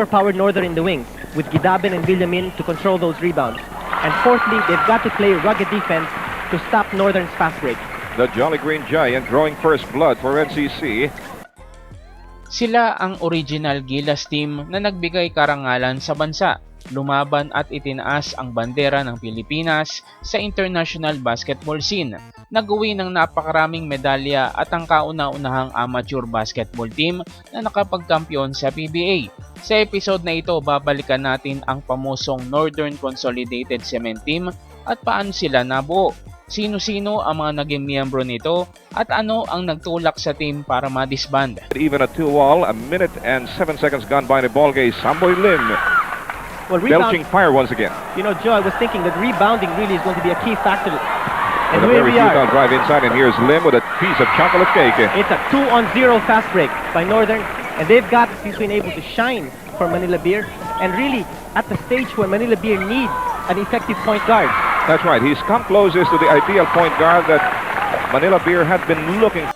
overpowered Northern in the wings, with Gidaben and Villamin to control those rebounds. And fourthly, they've got to play rugged defense to stop Northern's fast break. The Jolly Green Giant drawing first blood for NCC. Sila ang original Gilas team na nagbigay karangalan sa bansa, lumaban at itinaas ang bandera ng Pilipinas sa international basketball scene. Nag-uwi ng napakaraming medalya at ang kauna-unahang amateur basketball team na nakapagkampiyon sa PBA. Sa episode na ito, babalikan natin ang pamosong Northern Consolidated Cement Team at paano sila nabuo. Sino-sino ang mga naging miyembro nito at ano ang nagtulak sa team para madisband. Even a two-wall, a minute and seven seconds gone by the ball game. Samboy Lim Well, rebound, belching fire once again. you know, Joe, I was thinking that rebounding really is going to be a key factor. And With here very we are. drive inside, and here's Lim with a piece of chocolate cake. It's a two-on-zero fast break by Northern, and they've got been able to shine for Manila Beer, and really at the stage where Manila Beer needs an effective point guard. That's right. He's come closest to the ideal point guard that Manila Beer had been looking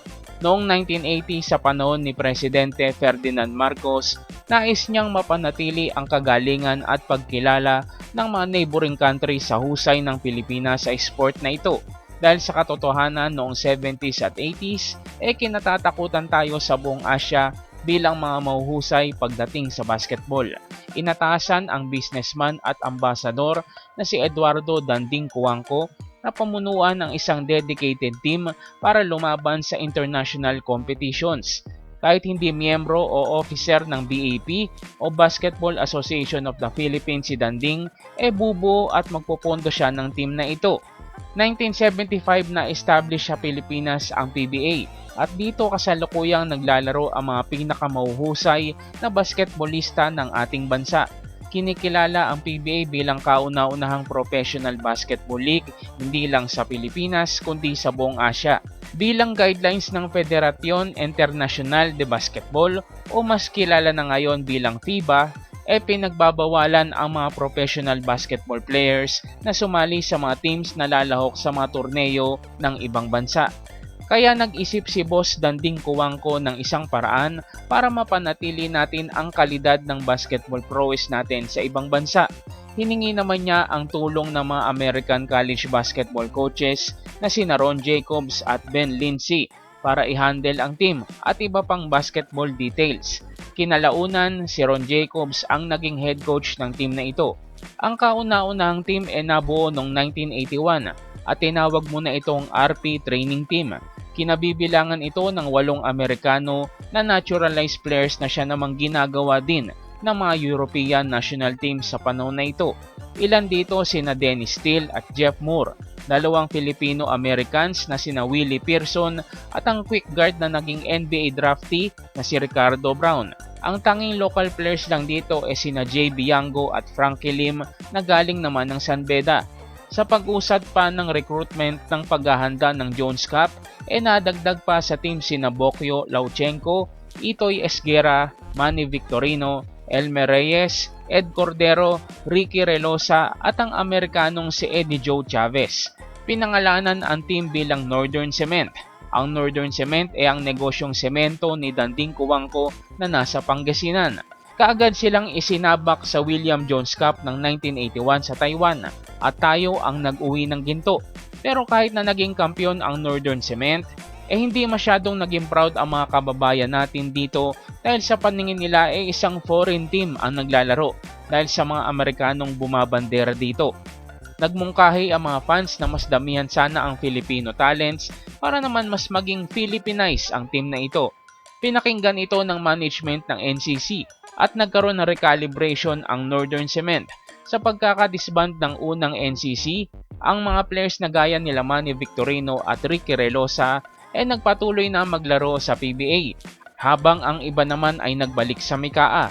Noong 1980 sa panahon ni Presidente Ferdinand Marcos, nais niyang mapanatili ang kagalingan at pagkilala ng mga neighboring countries sa husay ng Pilipinas sa sport na ito. Dahil sa katotohanan noong 70s at 80s, eh kinatatakutan tayo sa buong Asya bilang mga mahuhusay pagdating sa basketball. Inatasan ang businessman at ambasador na si Eduardo Danding Cuangco na pamunuan ng isang dedicated team para lumaban sa international competitions. Kahit hindi miyembro o officer ng BAP o Basketball Association of the Philippines si Danding, e bubuo at magpupondo siya ng team na ito. 1975 na establish sa Pilipinas ang PBA at dito kasalukuyang naglalaro ang mga pinakamahuhusay na basketballista ng ating bansa kinikilala ang PBA bilang kauna-unahang professional basketball league hindi lang sa Pilipinas kundi sa buong Asya. Bilang guidelines ng Federation International de Basketball o mas kilala na ngayon bilang FIBA, e pinagbabawalan ang mga professional basketball players na sumali sa mga teams na lalahok sa mga torneo ng ibang bansa. Kaya nag-isip si Boss Danding Kuwangko ng isang paraan para mapanatili natin ang kalidad ng basketball prowess natin sa ibang bansa. Hiningi naman niya ang tulong ng mga American college basketball coaches na sina Ron Jacobs at Ben Lindsay para i-handle ang team at iba pang basketball details. Kinalaunan, si Ron Jacobs ang naging head coach ng team na ito. Ang kauna-unahang team ay nabuo noong 1981 at tinawag muna itong RP Training Team. Kinabibilangan ito ng walong Amerikano na naturalized players na siya namang ginagawa din ng mga European national teams sa panahon na ito. Ilan dito sina Dennis Steele at Jeff Moore, dalawang Filipino-Americans na sina Willie Pearson at ang quick guard na naging NBA draftee na si Ricardo Brown. Ang tanging local players lang dito ay sina Jay Biango at Frankie Lim na galing naman ng San Beda. Sa pag-usad pa ng recruitment ng paghahanda ng Jones Cup, e nadagdag pa sa team sina Bokyo Lauchenko, Itoy Esguera, Manny Victorino, Elmer Reyes, Ed Cordero, Ricky Relosa at ang Amerikanong si Eddie Joe Chavez. Pinangalanan ang team bilang Northern Cement. Ang Northern Cement ay ang negosyong semento ni Danding Kuwangko na nasa Pangasinan. Kaagad silang isinabak sa William Jones Cup ng 1981 sa Taiwan at tayo ang nag-uwi ng ginto. Pero kahit na naging kampiyon ang Northern Cement, eh hindi masyadong naging proud ang mga kababayan natin dito dahil sa paningin nila ay isang foreign team ang naglalaro dahil sa mga Amerikanong bumabandera dito. Nagmungkahi ang mga fans na mas damihan sana ang Filipino talents para naman mas maging Philippinize ang team na ito. Pinakinggan ito ng management ng NCC at nagkaroon ng recalibration ang Northern Cement. Sa pagkakadisband ng unang NCC, ang mga players na gaya nila Manny Victorino at Ricky Relosa ay nagpatuloy na maglaro sa PBA, habang ang iba naman ay nagbalik sa Mikaa.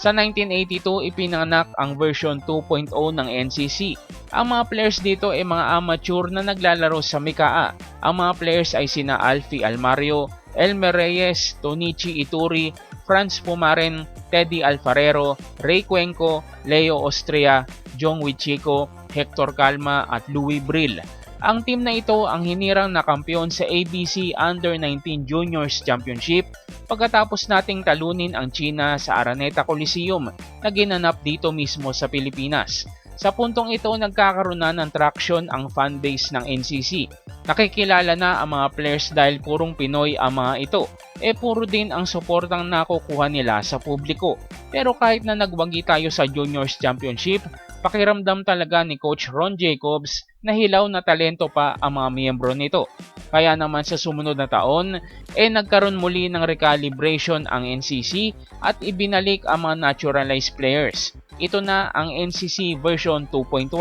Sa 1982, ipinanganak ang version 2.0 ng NCC. Ang mga players dito ay mga amateur na naglalaro sa Mikaa. Ang mga players ay sina Alfie Almario, Elmer Reyes, Tonichi Ituri, Franz Pumaren, Teddy Alfarero, Ray Cuenco, Leo Ostria, Jong Wichico, Hector Calma at Louis Brill. Ang team na ito ang hinirang na kampiyon sa ABC Under-19 Juniors Championship pagkatapos nating talunin ang China sa Araneta Coliseum na ginanap dito mismo sa Pilipinas. Sa puntong ito, nagkakaroon na ng traction ang fanbase ng NCC. Nakikilala na ang mga players dahil purong Pinoy ang mga ito. E puro din ang suportang nakukuha nila sa publiko. Pero kahit na nagwagi tayo sa Juniors Championship, pakiramdam talaga ni Coach Ron Jacobs na hilaw na talento pa ang mga miyembro nito. Kaya naman sa sumunod na taon, eh nagkaroon muli ng recalibration ang NCC at ibinalik ang mga naturalized players. Ito na ang NCC version 2.1.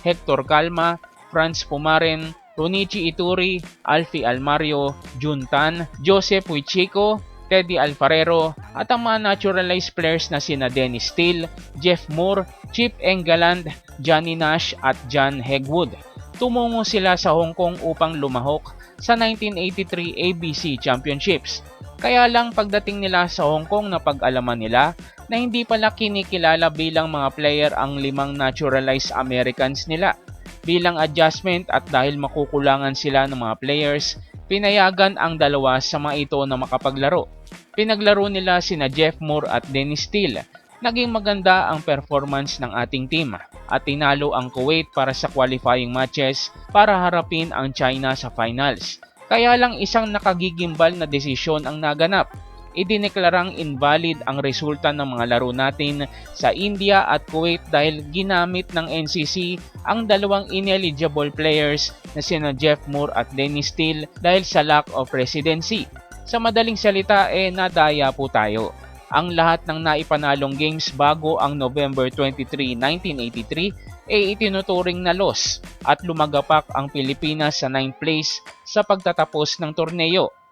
Hector Calma, Franz Pumaren, Ronichi Ituri, Alfie Almario, Juntan, Joseph Huichico, Teddy Alfarero at ang mga naturalized players na sina Dennis Steele, Jeff Moore, Chip England, Johnny Nash at John Hegwood. Tumungo sila sa Hong Kong upang lumahok sa 1983 ABC Championships. Kaya lang pagdating nila sa Hong Kong na pag-alaman nila na hindi pala kinikilala bilang mga player ang limang naturalized Americans nila. Bilang adjustment at dahil makukulangan sila ng mga players, pinayagan ang dalawa sa mga ito na makapaglaro. Pinaglaro nila sina Jeff Moore at Dennis Steele. Naging maganda ang performance ng ating team at tinalo ang Kuwait para sa qualifying matches para harapin ang China sa finals. Kaya lang isang nakagigimbal na desisyon ang naganap. Idineklarang invalid ang resulta ng mga laro natin sa India at Kuwait dahil ginamit ng NCC ang dalawang ineligible players na sina Jeff Moore at Dennis Steele dahil sa lack of residency. Sa madaling salita eh nadaya po tayo. Ang lahat ng naipanalong games bago ang November 23, 1983 ay itinuturing na loss at lumagapak ang Pilipinas sa 9th place sa pagtatapos ng torneo.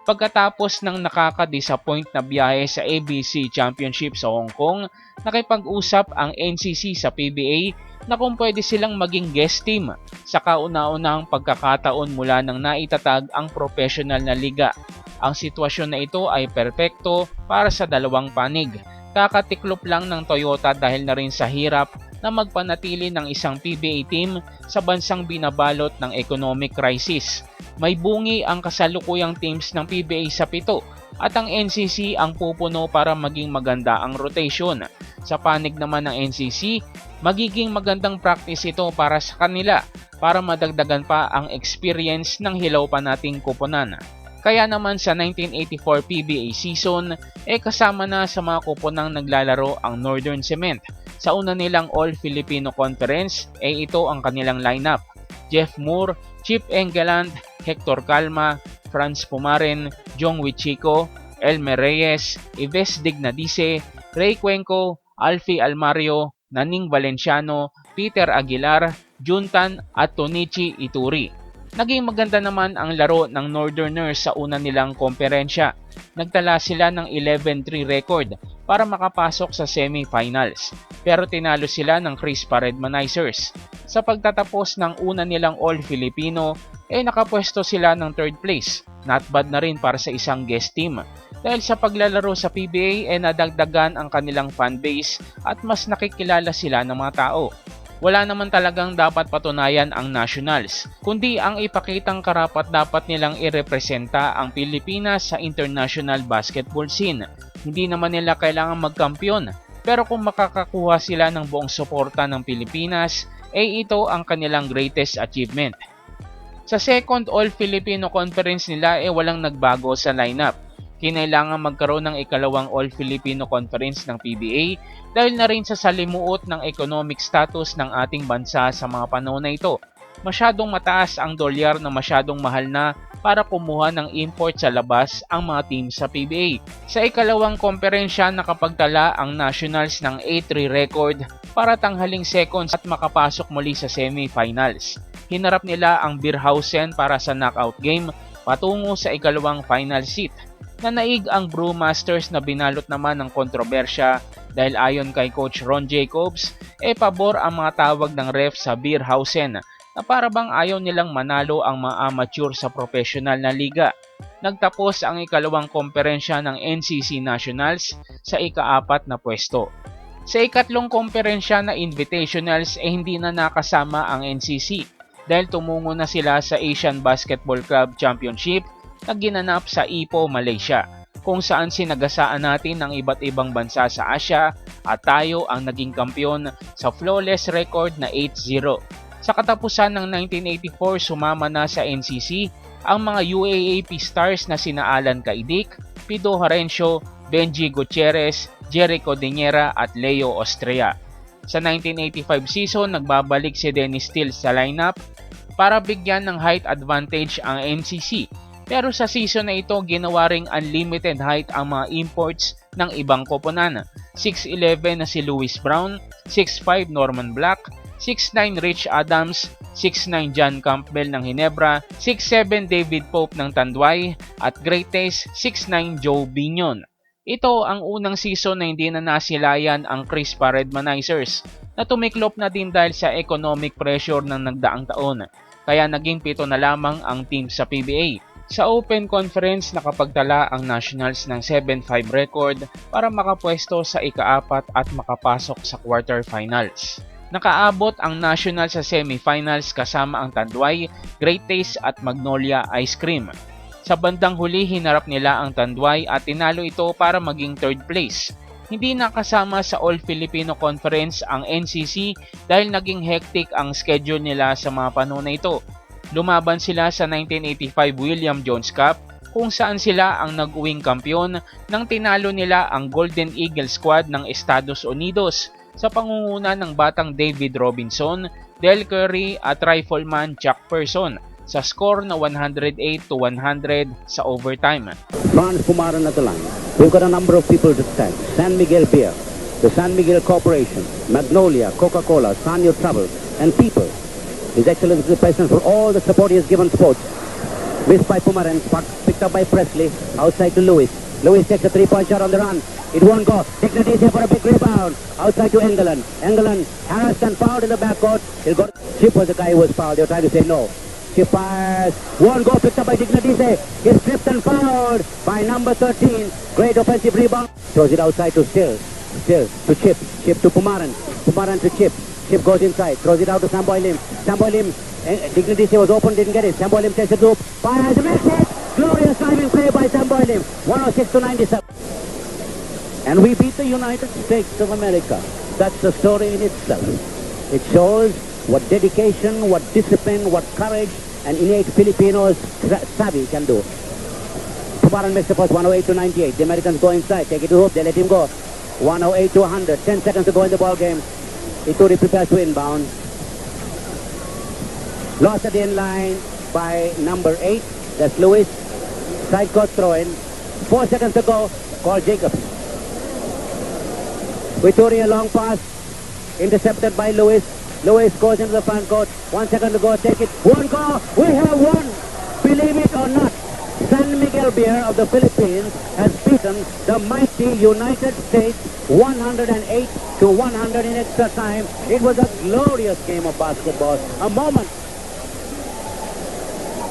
Pagkatapos ng nakaka-disappoint na biyahe sa ABC Championship sa Hong Kong, nakipag-usap ang NCC sa PBA na kung pwede silang maging guest team sa kauna-unahang pagkakataon mula nang naitatag ang professional na liga. Ang sitwasyon na ito ay perpekto para sa dalawang panig. Kakatiklop lang ng Toyota dahil na rin sa hirap na magpanatili ng isang PBA team sa bansang binabalot ng economic crisis. May bungi ang kasalukuyang teams ng PBA sa pito at ang NCC ang pupuno para maging maganda ang rotation. Sa panig naman ng NCC, magiging magandang practice ito para sa kanila para madagdagan pa ang experience ng hilaw pa nating kuponan. Kaya naman sa 1984 PBA season, eh kasama na sa mga kuponang naglalaro ang Northern Cement. Sa una nilang All-Filipino Conference, eh ito ang kanilang lineup. Jeff Moore, Chip Engeland, Hector Calma, Franz Pumaren, Jong Wichico, Elmer Reyes, Ives Dignadice, Ray Cuenco, Alfie Almario, Naning Valenciano, Peter Aguilar, Juntan at Tonichi Ituri. Naging maganda naman ang laro ng Northerners sa una nilang komperensya. Nagtala sila ng 11-3 record para makapasok sa semifinals. Pero tinalo sila ng Chris Paredmanizers. Sa pagtatapos ng una nilang All-Filipino, eh nakapwesto sila ng third place. Not bad na rin para sa isang guest team. Dahil sa paglalaro sa PBA, eh nadagdagan ang kanilang fanbase at mas nakikilala sila ng mga tao wala naman talagang dapat patunayan ang nationals, kundi ang ipakitang karapat dapat nilang irepresenta ang Pilipinas sa international basketball scene. Hindi naman nila kailangan magkampiyon, pero kung makakakuha sila ng buong suporta ng Pilipinas, ay ito ang kanilang greatest achievement. Sa second All-Filipino Conference nila ay walang nagbago sa lineup kinailangan magkaroon ng ikalawang All-Filipino Conference ng PBA dahil na rin sa salimuot ng economic status ng ating bansa sa mga panahon na ito. Masyadong mataas ang dolyar na masyadong mahal na para kumuha ng import sa labas ang mga team sa PBA. Sa ikalawang komperensya nakapagtala ang Nationals ng A3 record para tanghaling seconds at makapasok muli sa semifinals. Hinarap nila ang Beerhausen para sa knockout game patungo sa ikalawang final seat Nanaig ang Brewmasters na binalot naman ng kontrobersya dahil ayon kay Coach Ron Jacobs, e pabor ang mga tawag ng ref sa Beerhausen na para bang ayaw nilang manalo ang mga amateur sa professional na liga. Nagtapos ang ikalawang komperensya ng NCC Nationals sa ikaapat na pwesto. Sa ikatlong komperensya na Invitationals eh hindi na nakasama ang NCC dahil tumungo na sila sa Asian Basketball Club Championship na ginanap sa Ipoh, Malaysia. Kung saan sinagasaan natin ng iba't ibang bansa sa Asia at tayo ang naging kampiyon sa flawless record na 8-0. Sa katapusan ng 1984, sumama na sa NCC ang mga UAAP stars na sina Alan Caidic, Pido Harencio, Benji Gutierrez, Jericho Diniera at Leo Ostrea. Sa 1985 season, nagbabalik si Dennis Steele sa lineup para bigyan ng height advantage ang NCC. Pero sa season na ito, ginawa ring unlimited height ang mga imports ng ibang koponan. 6'11 na si Louis Brown, 6'5 Norman Black, 6'9 Rich Adams, 6'9 John Campbell ng Hinebra, 6'7 David Pope ng Tanduay, at greatest 6'9 Joe Binion. Ito ang unang season na hindi na nasilayan ang Chris Paredmanizers na tumiklop na din dahil sa economic pressure ng nagdaang taon. Kaya naging pito na lamang ang team sa PBA. Sa Open Conference nakapagtala ang Nationals ng 7-5 record para makapwesto sa ikaapat at makapasok sa quarterfinals. Nakaabot ang Nationals sa semifinals kasama ang Tanduay, Great Taste at Magnolia Ice Cream. Sa bandang huli hinarap nila ang Tanduay at tinalo ito para maging third place. Hindi nakasama sa All Filipino Conference ang NCC dahil naging hectic ang schedule nila sa mga panahon na ito. Lumaban sila sa 1985 William Jones Cup kung saan sila ang nag-uwing kampyon nang tinalo nila ang Golden Eagle Squad ng Estados Unidos sa pangunguna ng batang David Robinson, Del Curry at rifleman Chuck Person sa score na 108 to 100 sa overtime. Franz Pumaran at the line. We've got a number of people to thank. San Miguel Beer, the San Miguel Corporation, Magnolia, Coca-Cola, Sanyo Travel, and people. His Excellency the President for all the support he has given sports. Missed by Pumaran, but picked up by Presley, outside to Lewis. Lewis takes a three-point shot on the run. It won't go. Dignity is here for a big rebound. Outside to England. England harassed and fouled in the backcourt. He'll go. Chip was the guy who was fouled. They were trying to say no. Chip fires. One go picked up by Dignatise. He's tripped and fouled by number 13. Great offensive rebound. Throws it outside to Still. Still to Chip. Chip to Pumaran. Pumaran to Chip. Chip goes inside. Throws it out to Samboy Lim. Samboy Lim. eh, Dignatise was open. Didn't get it. Samboy Lim takes it loop. Fires. Makes it. Glorious diving play by Samboy Lim. 106 to 97. And we beat the United States of America. That's the story in itself. It shows what dedication, what discipline, what courage an innate Filipino sa- savvy can do. Pumaran makes the first 108 to 98. The Americans go inside, take it to hoop, they let him go. 108 to 100. 10 seconds to go in the ball game. Ituri prepares to inbound. Lost at the end line by number 8. That's Lewis. Side court throw in. Four seconds to go. Call Jacobs. a long pass, intercepted by Lewis. Lewis goes into the front court. One second to go, take it. One go. We have won. Believe it or not, San Miguel Beer of the Philippines has beaten the mighty United States 108 to 100 in extra time. It was a glorious game of basketball. A moment.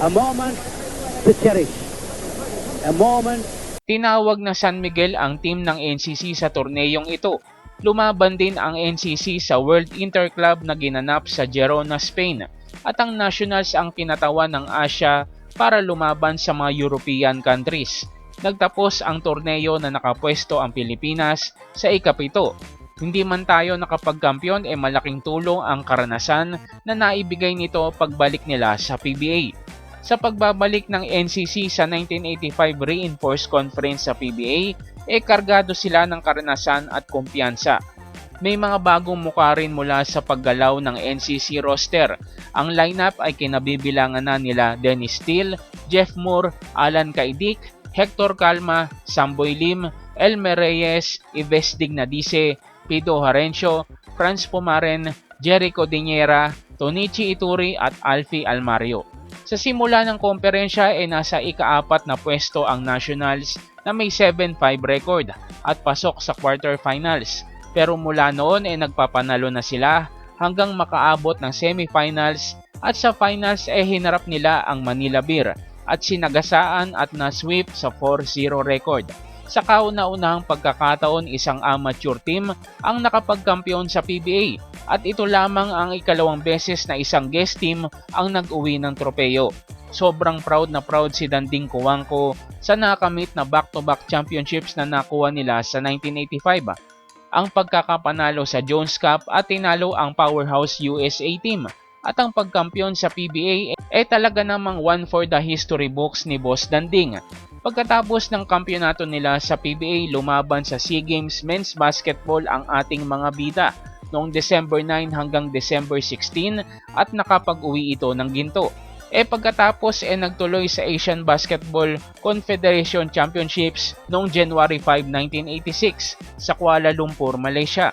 A moment to cherish. A moment Tinawag na San Miguel ang team ng NCC sa torneyong ito. Lumaban din ang NCC sa World Interclub na ginanap sa Girona, Spain at ang Nationals ang kinatawan ng Asia para lumaban sa mga European countries. Nagtapos ang torneyo na nakapwesto ang Pilipinas sa ikapito. Hindi man tayo nakapagkampiyon e malaking tulong ang karanasan na naibigay nito pagbalik nila sa PBA. Sa pagbabalik ng NCC sa 1985 Reinforced Conference sa PBA, e kargado sila ng karanasan at kumpiyansa. May mga bagong mukha rin mula sa paggalaw ng NCC roster. Ang lineup ay kinabibilangan na nila Dennis Steele, Jeff Moore, Alan Caidic, Hector Calma, Samboy Lim, Elmer Reyes, Ives Dignadice, Pido Harencio, Franz Pumaren, Jericho Diniera, Tonichi Ituri at Alfie Almario. Sa simula ng komperensya ay nasa ikaapat na pwesto ang Nationals na may 7-5 record at pasok sa quarterfinals. Pero mula noon ay nagpapanalo na sila hanggang makaabot ng semifinals at sa finals ay hinarap nila ang Manila Beer at sinagasaan at na-sweep sa 4-0 record. Sa kauna-unahang pagkakataon isang amateur team ang nakapagkampiyon sa PBA at ito lamang ang ikalawang beses na isang guest team ang nag-uwi ng tropeyo. sobrang proud na proud si Danding Kuwangko sa nakamit na back-to-back championships na nakuha nila sa 1985. Ang pagkakapanalo sa Jones Cup at tinalo ang powerhouse USA team at ang pagkampiyon sa PBA ay talaga namang one for the history books ni Boss Danding. Pagkatapos ng kampyonato nila sa PBA, lumaban sa SEA Games Men's Basketball ang ating mga bida noong December 9 hanggang December 16 at nakapag-uwi ito ng ginto. E pagkatapos e nagtuloy sa Asian Basketball Confederation Championships noong January 5, 1986 sa Kuala Lumpur, Malaysia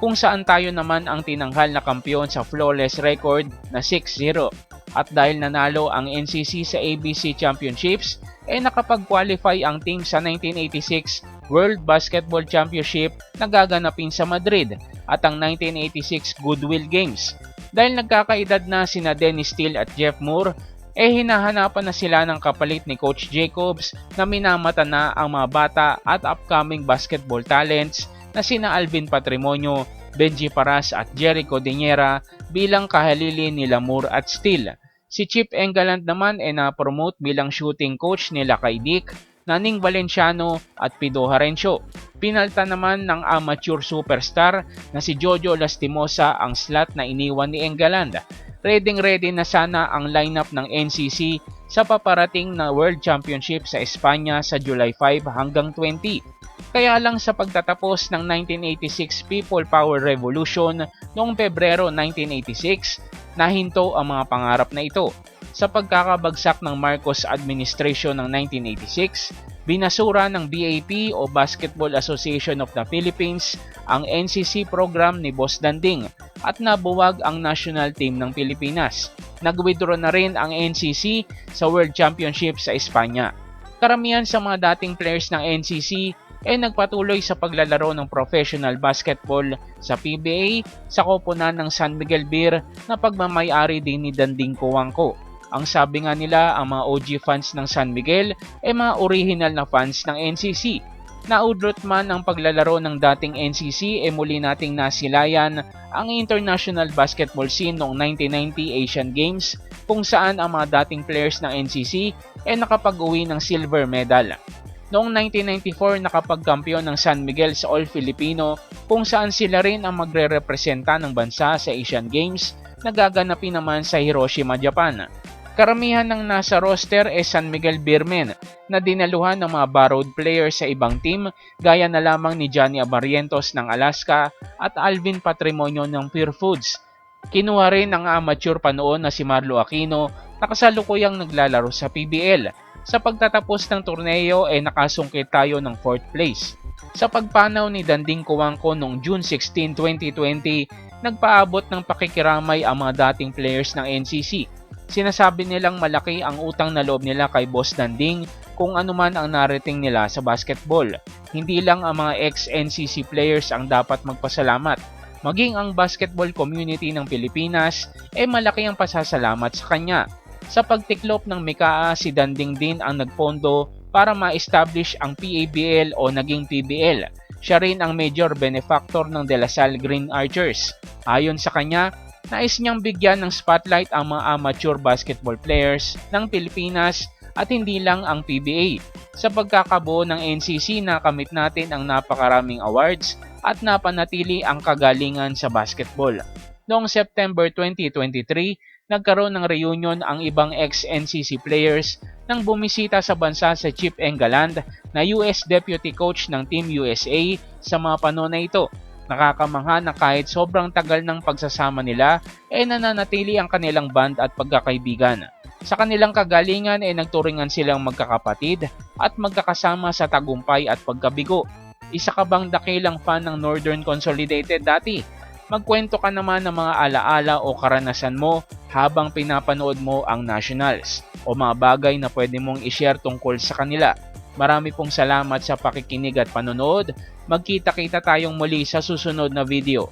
kung saan tayo naman ang tinanghal na kampiyon sa flawless record na 6-0. At dahil nanalo ang NCC sa ABC Championships, eh nakapag-qualify ang team sa 1986 World Basketball Championship na gaganapin sa Madrid at ang 1986 Goodwill Games. Dahil nagkakaedad na sina Dennis Steele at Jeff Moore, eh hinahanapan na sila ng kapalit ni Coach Jacobs na minamata na ang mga bata at upcoming basketball talents na sina Alvin Patrimonio, Benji Paras at Jericho Diniera bilang kahalili nila Moore at Steele. Si Chip Engaland naman ay na-promote bilang shooting coach nila kay Dick, Naning Valenciano at Pido Harencio. Pinalta naman ng amateur superstar na si Jojo Lastimosa ang slot na iniwan ni Engaland. Ready ready na sana ang lineup ng NCC sa paparating na World Championship sa Espanya sa July 5 hanggang 20. Kaya lang sa pagtatapos ng 1986 People Power Revolution noong Pebrero 1986, nahinto ang mga pangarap na ito. Sa pagkakabagsak ng Marcos administration ng 1986, binasura ng BAP o Basketball Association of the Philippines ang NCC program ni Boss Danding at nabuwag ang national team ng Pilipinas. Nag-withdraw na rin ang NCC sa World Championship sa Espanya. Karamihan sa mga dating players ng NCC ay nagpatuloy sa paglalaro ng professional basketball sa PBA sa koponan ng San Miguel Beer na pagmamayari din ni Danding Kuwangko. Ang sabi nga nila, ang mga OG fans ng San Miguel ay mga original na fans ng NCC. Naudlot man ang paglalaro ng dating NCC ay muli nating nasilayan ang international basketball scene noong 1990 Asian Games kung saan ang mga dating players ng NCC ay nakapag-uwi ng silver medal. Noong 1994, nakapagkampiyon ng San Miguel sa All Filipino kung saan sila rin ang magre-representa ng bansa sa Asian Games na gaganapin naman sa Hiroshima, Japan. Karamihan ng nasa roster ay San Miguel Beermen na dinaluhan ng mga borrowed players sa ibang team gaya na lamang ni Johnny Abarientos ng Alaska at Alvin Patrimonio ng Pure Foods. Kinuha rin ng amateur pa noon na si Marlo Aquino na kasalukuyang naglalaro sa PBL. Sa pagtatapos ng torneo ay nakasungkit tayo ng 4th place. Sa pagpanaw ni Danding Kuwangko noong June 16, 2020, nagpaabot ng pakikiramay ang mga dating players ng NCC. Sinasabi nilang malaki ang utang na loob nila kay Boss Danding kung anuman ang narating nila sa basketball. Hindi lang ang mga ex-NCC players ang dapat magpasalamat. Maging ang basketball community ng Pilipinas ay malaki ang pasasalamat sa kanya. Sa pagtiklop ng Mikaa, si Danding din ang nagpondo para ma-establish ang PABL o naging PBL. Siya rin ang major benefactor ng De La Salle Green Archers. Ayon sa kanya, nais niyang bigyan ng spotlight ang mga amateur basketball players ng Pilipinas at hindi lang ang PBA. Sa pagkakabuo ng NCC, nakamit natin ang napakaraming awards at napanatili ang kagalingan sa basketball. Noong September 2023, nagkaroon ng reunion ang ibang ex-NCC players nang bumisita sa bansa sa Chip Engaland na US Deputy Coach ng Team USA sa mga panahon na ito. Nakakamangha na kahit sobrang tagal ng pagsasama nila, ay nananatili ang kanilang band at pagkakaibigan. Sa kanilang kagalingan ay nagturingan silang magkakapatid at magkakasama sa tagumpay at pagkabigo. Isa ka bang dakilang fan ng Northern Consolidated dati? Magkwento ka naman ng mga alaala o karanasan mo habang pinapanood mo ang Nationals o mga bagay na pwede mong ishare tungkol sa kanila. Marami pong salamat sa pakikinig at panonood. Magkita-kita tayong muli sa susunod na video.